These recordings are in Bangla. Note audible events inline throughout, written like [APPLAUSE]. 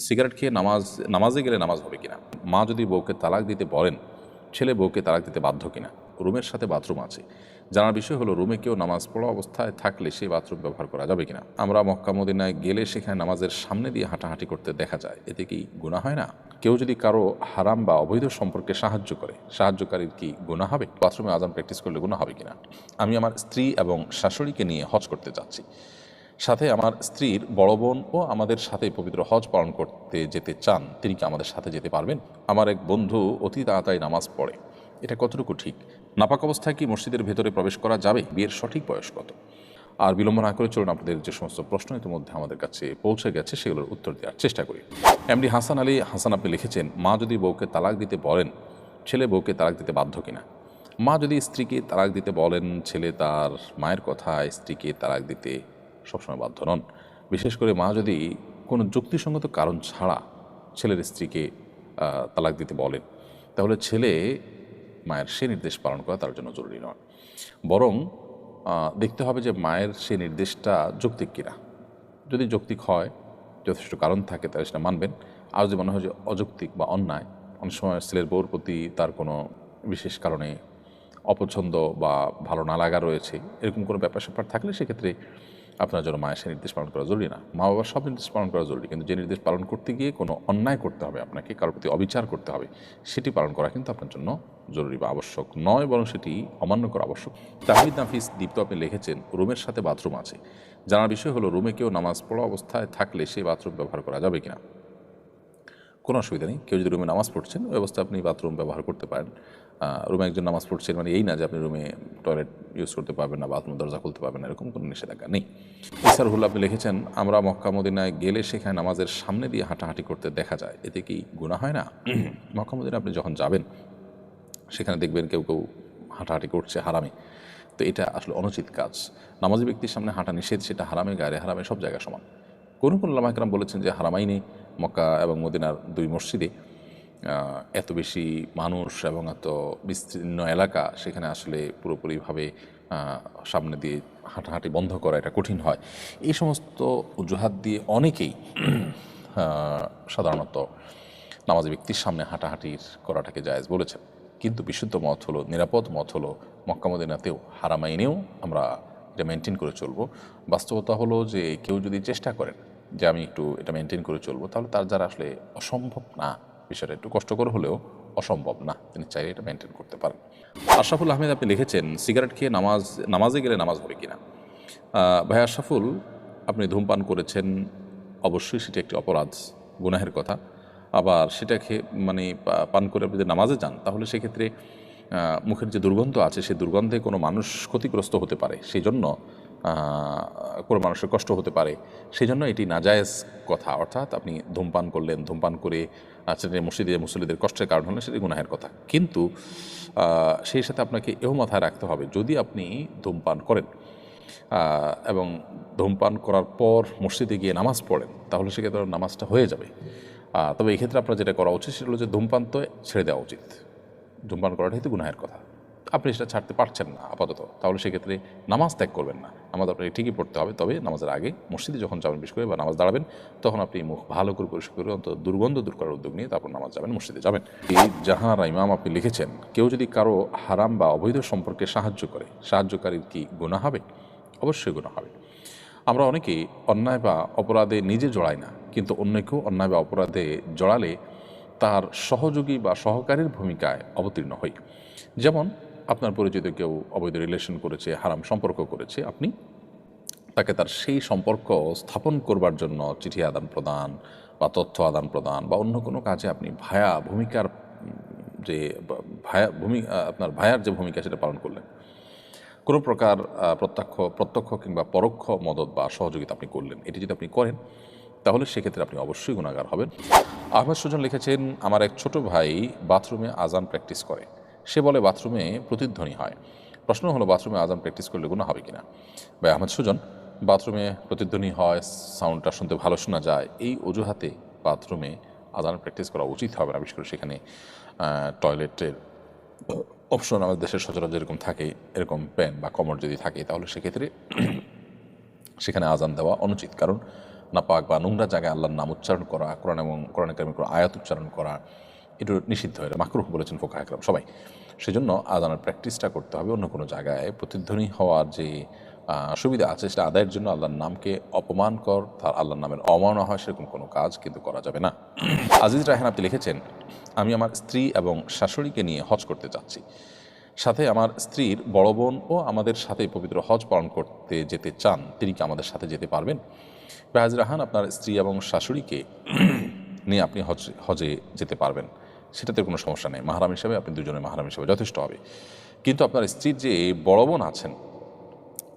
সিগারেট খেয়ে নামাজ, নামাজে গেলে নামাজ হবে কিনা? মা যদি বউকে তালাক দিতে বলেন, ছেলে বউকে তালাক দিতে বাধ্য কিনা? রুমের সাথে বাথরুম আছে। জানার বিষয় হলো, রুমে কেউ নামাজ পড়া অবস্থায় থাকলে সেই বাথরুম ব্যবহার করা যাবে কিনা? আমরা মক্কা মদিনায় গেলে সেখানে নামাজের সামনে দিয়ে হাঁটাহাঁটি করতে দেখা যায়। এতে কি গুণা হয় না? কেউ যদি কারও হারাম বা অবৈধ সম্পর্কে সাহায্য করে, সাহায্যকারীর কি গুণা হবে? বাথরুমে আজান প্র্যাকটিস করলে গুণা হবে কিনা? আমি আমার স্ত্রী এবং শাশুড়িকে নিয়ে হজ করতে যাচ্ছি। সাথে আমার স্ত্রীর বড় বোন ও আমাদের সাথে পবিত্র হজ পালন করতে যেতে চান, তিনি কি আমাদের সাথে যেতে পারবেন? আমার এক বন্ধু অতি তাড়াতাড়ি নামাজ পড়ে। এটা কতটুকু ঠিক? নাপাক অবস্থায় কি মসজিদের ভেতরে প্রবেশ করা যাবে? বিয়ের সঠিক বয়স কত? আর বিলম্ব না করে চলুন আপনাদের যে সমস্ত প্রশ্ন ইতিমধ্যে আমাদের কাছে পৌঁছে গেছে, সেগুলোর উত্তর দেওয়ার চেষ্টা করি। এমডি হাসান আলী, হাসান আপনি লিখেছেন, মা যদি বউকে তালাক দিতে বলেন, ছেলে বউকে তালাক দিতে বাধ্য কিনা? মা যদি স্ত্রীকে তালাক দিতে বলেন, ছেলে তার মায়ের কথা স্ত্রীকে তালাক দিতে সবসময় বাধ্য নন। বিশেষ করে মা যদি কোনো যুক্তিসঙ্গত কারণ ছাড়া ছেলের স্ত্রীকে তালাক দিতে বলেন তাহলে ছেলে মায়ের সে নির্দেশ পালন করা তার জন্য জরুরি নয়। বরং দেখতে হবে যে মায়ের সে নির্দেশটা যৌক্তিক কিনা। যদি যৌক্তিক হয়, যথেষ্ট কারণ থাকে তাহলে সেটা মানবেন। আর যদি মনে হয় যে অযৌক্তিক বা অন্যায়, অনেক সময় ছেলের বউর প্রতি তার কোনো বিশেষ কারণে অপছন্দ বা ভালো না লাগা রয়েছে, এরকম কোনো ব্যাপার স্যাপার থাকলে সেক্ষেত্রে আপনার জন্য মায়ের সে নির্দেশ পালন করা জরুরি না। মা বাবার সব নির্দেশ পালন করা জরুরি। কিন্তু যে নির্দেশ পালন করতে গিয়ে কোনো অন্যায় করতে হবে আপনাকে, কারোর প্রতি অবিচার করতে হবে, সেটি পালন করা কিন্তু আপনার জন্য জরুরি বা আবশ্যক নয়, বরং সেটি অমান্য করা আবশ্যক। তাহিদ নাফিস দীপ্ত আপনি লিখেছেন, রুমের সাথে বাথরুম আছে। জানার বিষয় হলো, রুমে কেউ নামাজ পড়া অবস্থায় থাকলে সেই বাথরুম ব্যবহার করা যাবে কিনা? কোনো অসুবিধা নেই। কেউ যদি রুমে নামাজ পড়ছেন, ওই অবস্থায় আপনি বাথরুম ব্যবহার করতে পারেন। রুমে একজন নামাজ পড়ছেন মানে এই না যে আপনি রুমে টয়লেট ইউজ করতে পারবেন না, বাথরুম দরজা খুলতে পারবেন না, এরকম কোনো নিষেধাজ্ঞা নেই। ইসার হুল আপনি লিখেছেন, আমরা মক্কা মদিনায় গেলে সেখানে নামাজের সামনে দিয়ে হাঁটাহাঁটি করতে দেখা যায়। এতে কি গুণা হয় না? [CLEARS THROAT] মক্কা মদিনায় আপনি যখন যাবেন, সেখানে দেখবেন কেউ কেউ হাঁটাহাঁটি করছে হারামে। তো এটা আসলে অনুচিত কাজ। নামাজি ব্যক্তির সামনে হাঁটা নিষেধ, সেটা হারামে, গায়ে হারামে, সব জায়গায় সমান। কোন কোন লামাকরাম বলেছেন যে হারামাইনে মক্কা এবং মদিনার দুই মসজিদে এত বেশি মানুষ এবং এত বিস্তীর্ণ এলাকা সেখানে আসলে পুরোপুরিভাবে সামনে দিয়ে হাঁটাহাঁটি বন্ধ করা এটা কঠিন হয়। এই সমস্ত অজুহাত দিয়ে অনেকেই সাধারণত নামাজি ব্যক্তির সামনে হাঁটাহাঁটির করাটাকে জায়েজ বলেছেন। কিন্তু বিশুদ্ধ মত হলো, নিরাপদ মত হলো মক্কামদিনাতেও হারামাইনেও আমরা এটা মেনটেন করে চলবো। বাস্তবতা হলো যে কেউ যদি চেষ্টা করেন যে আমি একটু এটা মেনটেন করে চলবো, তাহলে তার যারা আসলে অসম্ভব না। বিষয়টা একটু কষ্টকর হলেও অসম্ভব না, তিনি চাইলে এটা মেনটেন করতে পারেন। আশরাফুল আহমেদ, আপনি লিখেছেন, সিগারেট খেয়ে নামাজ, নামাজে গেলে নামাজ হবে কিনা? ভাই আশরাফুল, আপনি ধূমপান করেছেন, অবশ্যই সেটি একটি অপরাধ, গুনাহের কথা। আবার সেটা খেয়ে মানে পান করে আপনি যদি নামাজে যান, তাহলে সেক্ষেত্রে মুখের যে দুর্গন্ধ আছে সেই দুর্গন্ধে কোনো মানুষ ক্ষতিগ্রস্ত হতে পারে। সেই জন্য কোনো মানুষের কষ্ট হতে পারে। সেই জন্য এটি নাজায়েজ কথা। অর্থাৎ আপনি ধূমপান করলেন, ধূমপান করে আচ্ছা মসজিদে মুসলিদের কষ্টের কারণ হলে সেটি গুনাহের কথা। কিন্তু সেই সাথে আপনাকে এও মাথায় রাখতে হবে, যদি আপনি ধূমপান করেন এবং ধূমপান করার পর মসজিদে গিয়ে নামাজ পড়েন, তাহলে সেক্ষেত্রে নামাজটা হয়ে যাবে। তবে এক্ষেত্রে আপনার যেটা করা উচিত সেটা হলো যে ধূমপান তো ছেড়ে দেওয়া উচিত। ধূমপান করাটাই তো গুনাহের কথা। আপনি সেটা ছাড়তে পারছেন না আপাতত। তাহলে সেক্ষেত্রে নামাজ ত্যাগ করবেন না। নামাজ আপনাকে ঠিকই পড়তে হবে, তবে নামাজের আগে মসজিদে যখন যাবেন, বিশেষ করে বা নামাজ দাঁড়াবেন, তখন আপনি মুখ ভালো করে পরিষ্কার করে অন্তত দুর্গন্ধ দূর করার উদ্যোগ নিয়ে তারপর নামাজ যাবেন, মসজিদে যাবেন। এই জাহানারা ইমাম আপনি লিখেছেন, কেউ যদি কারও হারাম বা অবৈধ সম্পর্কে সাহায্য করে, সাহায্যকারীর কি গুণা হবে? অবশ্যই গুণা হবে। আমরা অনেকেই অন্যায় বা অপরাধে নিজে জড়াই না, কিন্তু অন্যকেও অন্যায় বা অপরাধে জড়ালে তার সহযোগী বা সহকারীর ভূমিকায় অবতীর্ণ হই। যেমন আপনার পরিচিত কেউ অবৈধ রিলেশন করেছে, হারাম সম্পর্ক করেছে, আপনি তাকে তার সেই সম্পর্ক স্থাপন করবার জন্য চিঠি আদান প্রদান বা তথ্য আদান প্রদান বা অন্য কোনো কাজে আপনি ভায়া ভূমিকার, যে ভায়া ভূমি, আপনার ভায়ার যে ভূমিকা সেটা পালন করলেন, কোনো প্রকার প্রত্যক্ষ প্রত্যক্ষ কিংবা পরোক্ষ মদত বা সহযোগিতা আপনি করলেন, এটি যদি আপনি করেন, তাহলে সেক্ষেত্রে আপনি অবশ্যই গুণাগার হবেন। আহমেদ সুজন লিখেছেন, আমার এক ছোট ভাই বাথরুমে আজান প্র্যাকটিস করে। সে বলে, বাথরুমে প্রতিধ্বনি হয়। প্রশ্ন হলো, বাথরুমে আজান প্র্যাকটিস করলে গুণা হবে কিনা? ভাই আহমেদ সুজন, বাথরুমে প্রতিধ্বনি হয় সাউন্ডটা শুনতে ভালো শোনা যায়। এই অজুহাতে বাথরুমে আজান প্র্যাকটিস করা উচিত হবে না। বিশেষ করে সেখানে টয়লেটের অপশন আমাদের দেশের সচরাচর যেরকম থাকে, এরকম প্যান বা কমর যদি থাকে, তাহলে সেক্ষেত্রে সেখানে আজান দেওয়া অনুচিত। কারণ নাপাক বা নোংরা জায়গায় আল্লাহর নাম উচ্চারণ করা, কোরআন এবং কোরআন কারিমের আয়াত উচ্চারণ করা এটা নিষিদ্ধ হয়ে মাকরুহ বলেছেন ফোকা একরাম, সবাই। সেজন্য আদানের প্র্যাকটিসটা করতে হবে অন্য কোনো জায়গায়। প্রতিধ্বনি হওয়ার যে সুবিধা আছে সেটা আদায়ের জন্য আল্লাহর নামকে অপমান কর, তার আল্লাহর নামের অমানা হয়, সেরকম কোনো কাজ কিন্তু করা যাবে না। আজিজ রায়হান আপনি লিখেছেন, আমি আমার স্ত্রী এবং শাশুড়িকে নিয়ে হজ করতে যাচ্ছি সাথে আমার স্ত্রীর বড় বোন ও আমাদের সাথে পবিত্র হজ পালন করতে যেতে চান। তিনি কি আমাদের সাথে যেতে পারবেন? রাহান আপনার স্ত্রী এবং শাশুড়িকে নিয়ে আপনি হজ, হজে যেতে পারবেন। সেটাতে কোনো সমস্যা নেই। মাহারাম হিসাবে আপনি দুজনে মাহারাম হিসাবে যথেষ্ট হবে। কিন্তু আপনার স্ত্রীর যে বড় বোন আছেন,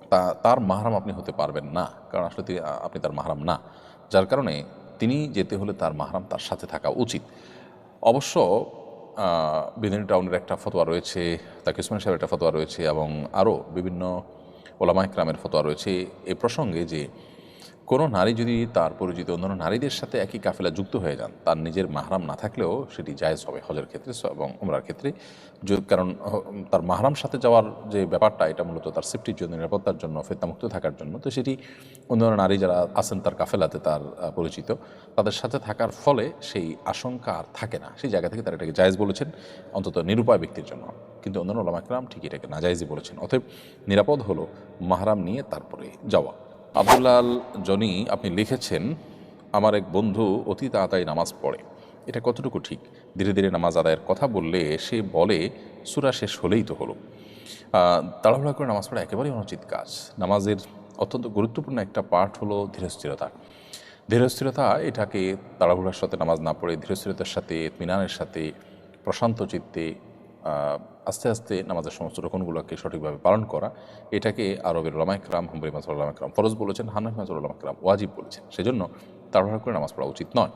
তা, তার মাহারাম আপনি হতে পারবেন না। কারণ আসলে আপনি তার মাহারাম না। যার কারণে তিনি যেতে হলে তার মাহারাম তার সাথে থাকা উচিত। অবশ্য বিদিনী টাউনের একটা ফতোয়া রয়েছে তাকে উসমান সাহেবের একটা ফতোয়া রয়েছে এবং আরও বিভিন্ন ওলামা ইকরামের ফতোয়া রয়েছে। এ প্রসঙ্গে যে কোনো নারী যদি তার পরিচিত অন্যান্য নারীদের সাথে একই কাফেলা যুক্ত হয়ে যান, তার নিজের মাহরাম না থাকলেও সেটি জায়েজ হবে হজের ক্ষেত্রে এবং উমরার ক্ষেত্রে। কারণ তার মাহরাম সাথে যাওয়ার যে ব্যাপারটা, এটা মূলত তার সেফটির জন্য, নিরাপত্তার জন্য, ফেতনামুক্ত থাকার জন্য। তো সেটি অন্যান্য নারী যারা আছেন তার কাফেলাতে তার পরিচিত, তাদের সাথে থাকার ফলে সেই আশঙ্কা আর থাকে না। সেই জায়গা থেকে তারা এটাকে জায়েজ বলেছেন, অন্তত নিরুপায় ব্যক্তির জন্য। কিন্তু অন্যান্য ওলামাকরাম ঠিক এটাকে নাজাইজই বলেছেন। অতএব নিরাপদ হলো মাহরাম নিয়ে তারপরে যাওয়া। আবদুল্লাল জনি আপনি লিখেছেন, আমার এক বন্ধু অতি তাড়াতাড়ি নামাজ পড়ে। এটা কতটুকু ঠিক? ধীরে ধীরে নামাজ আদায়ের কথা বললে সে বলে, সুরা শেষ হলেই তো হলো। তাড়াহুড়া করে নামাজ পড়া একেবারেই অনুচিত কাজ। নামাজের অত্যন্ত গুরুত্বপূর্ণ একটা পার্ট হলো ধীরস্থিরতা। ধীরস্থিরতা এটাকে তাড়াহুড়ার সাথে, নামাজ না পড়ে ধীরস্থিরতার সাথে মিনানের সাথে, প্রশান্ত চিত্তে আস্তে আস্তে নামাজের সমস্ত রকমগুলোকে সঠিকভাবে পালন করা, এটাকে আরবের রমাইকরাম হম্বরি মাসুল্লাহাম ফরজ বলেছেন, হানাফি মাসুল্লাহাম ওয়াজিব বলেছেন। সেজন্য তাড়াহুড়া করে নামাজ পড়া উচিত নয়।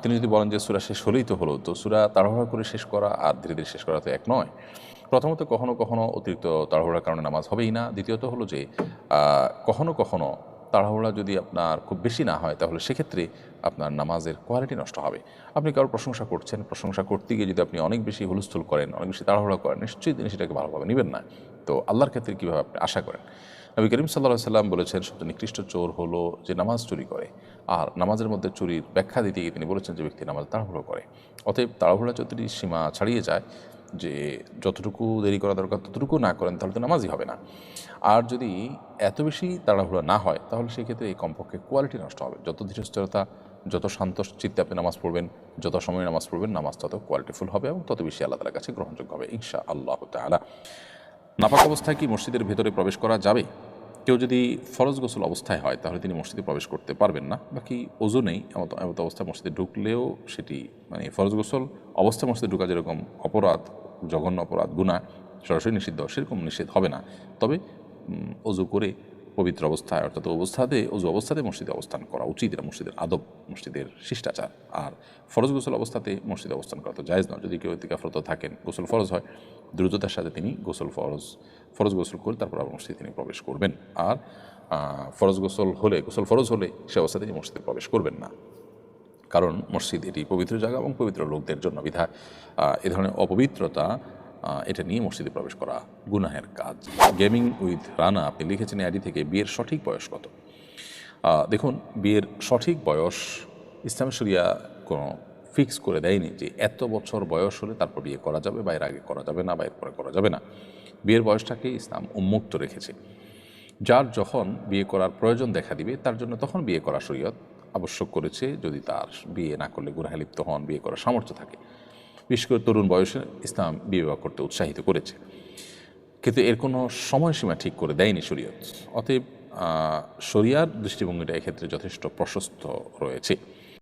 তিনি যদি বলেন যে সুরা শেষ হলেই তো হলো, তো সুরা তাড়াহুড়া করে শেষ করা আর ধীরে ধীরে শেষ করা তো এক নয়। প্রথমত কখনো কখনো অতিরিক্ত তাড়াহুড়ার কারণে নামাজ হবেই না। দ্বিতীয়ত হলো যে কখনো কখনো তাড়াহুড়া যদি আপনার খুব বেশি না হয়, তাহলে সেক্ষেত্রে আপনার নামাজের কোয়ালিটি নষ্ট হবে। আপনি কারোর প্রশংসা করছেন, প্রশংসা করতে গিয়ে যদি আপনি অনেক বেশি হুলস্থুল করেন, অনেক বেশি তাড়াহুড়া করেন, নিশ্চয়ই তিনি সেটাকে ভালোভাবে নেবেন না। তো আল্লাহর ক্ষেত্রে কীভাবে আপনি আশা করেন? নবী করিম সাল্লাহ সাল্লাম বলেছেন সবচেয়ে নিকৃষ্ট চোর হলো যে নামাজ চুরি করে। আর নামাজের মধ্যে চুরির ব্যাখ্যা দিতে গিয়ে তিনি বলেছেন যে ব্যক্তি নামাজ তাড়াহুড়ো করে। অতএব তাড়াহুড়া যদি সীমা ছাড়িয়ে যায় যে যতটুকু দেরি করা দরকার ততটুকু না করেন, তাহলে তো নামাজই হবে না। আর যদি এত বেশি তাড়াহুড়া না হয়, তাহলে সেক্ষেত্রে এই কমপক্ষে কোয়ালিটি নষ্ট হবে। যত ধীরস্থিরতা, যত শান্ত চিত্তে আপনি নামাজ পড়বেন, যত সময় নামাজ পড়বেন, নামাজ তত কোয়ালিটিফুল হবে এবং তত বেশি আল্লাহ তালার কাছে গ্রহণযোগ্য হবে ইনশা আল্লাহ তালা নাপাক অবস্থায় কি মসজিদের ভেতরে প্রবেশ করা যাবে? কেউ যদি ফরজ গোসল অবস্থায় হয়, তাহলে তিনি মসজিদে প্রবেশ করতে পারবেন না। বাকি ওজো নেই, এমত অবস্থায় মসজিদে ঢুকলেও সেটি মানে ফরজ গোসল অবস্থায় মসজিদে ঢুকা যেরকম অপরাধ, জঘন্য অপরাধ গুণা সরাসরি নিষিদ্ধ, সেরকম নিষেধ হবে না। তবে অজু করে পবিত্র অবস্থায়, অর্থাৎ অবস্থাতে, অজু অবস্থাতে মসজিদে অবস্থান করা উচিত। এটা মসজিদের আদব, মসজিদের শিষ্টাচার। আর ফরজ গোসল অবস্থাতে মসজিদে অবস্থান করা তো জায়েজ নয়। যদি কেউ ইতিকাফরত থাকেন, গোসল ফরজ হয়, দ্রুততার সাথে তিনি গোসল ফরজ ফরজ গোসল করে তারপর আবার মসজিদে তিনি প্রবেশ করবেন। আর ফরজ গোসল হলে, গোসল ফরজ হলে সে অবস্থাতে তিনি মসজিদে প্রবেশ করবেন না। কারণ মসজিদ এটি পবিত্র জায়গা এবং পবিত্র লোকদের জন্য বিধা এ ধরনের অপবিত্রতা এটা নিয়ে মসজিদে প্রবেশ করা গুনাহের কাজ। গেমিং উইথ রানা আপনি লিখেছেন আইডি থেকে বিয়ের সঠিক বয়স কত? দেখুন, বিয়ের সঠিক বয়স ইসলাম শরিয়া কোনো ফিক্স করে দেয়নি যে এত বছর বয়স হলে তারপর বিয়ে করা যাবে বা এর আগে করা যাবে না বা এর পরে করা যাবে না। বিয়ের বয়সটাকে ইসলাম উন্মুক্ত রেখেছে। যার যখন বিয়ে করার প্রয়োজন দেখা দিবে, তার জন্য তখন বিয়ে করা শরীয়ত আবশ্যক করেছে যদি তার বিয়ে না করলে গুনাহে লিপ্ত হন, বিয়ে করার সামর্থ্য থাকে। বিশেষ করে তরুণ বয়সে ইসলাম বিবাহ করতে উৎসাহিত করেছে। কিন্তু এর কোনো সময়সীমা ঠিক করে দেয়নি শরীয়ত। অতএব শরিয়ার দৃষ্টিভঙ্গিটা এক্ষেত্রে যথেষ্ট প্রশস্ত রয়েছে।